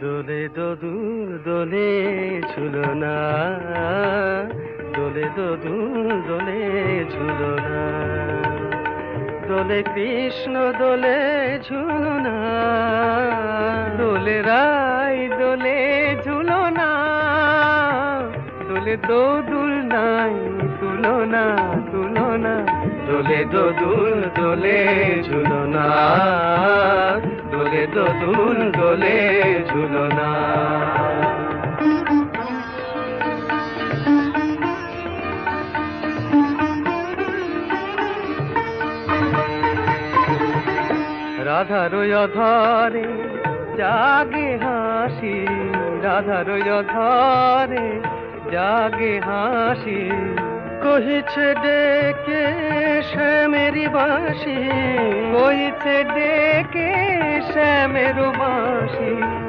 দোলে দদুর দোলে ঝুলনা। দোলে দদুর দোলে ঝুলনা। দোলে কৃষ্ণ দোলে ঝুলনা। দোলে রাই দোলে ঝুলনা। দোলে দোদুল নাই তুলনা তুলনা। দোলে দোদুল দোলে ঝুলনা। দোদুল দোলে ঝুলনা রাধার ধরে জাগে হাসি রাধার ধরে জাগে হাসি কহিছে ডেকে বাঁশি কহিছে ডেকে শ্যামের বাঁশি।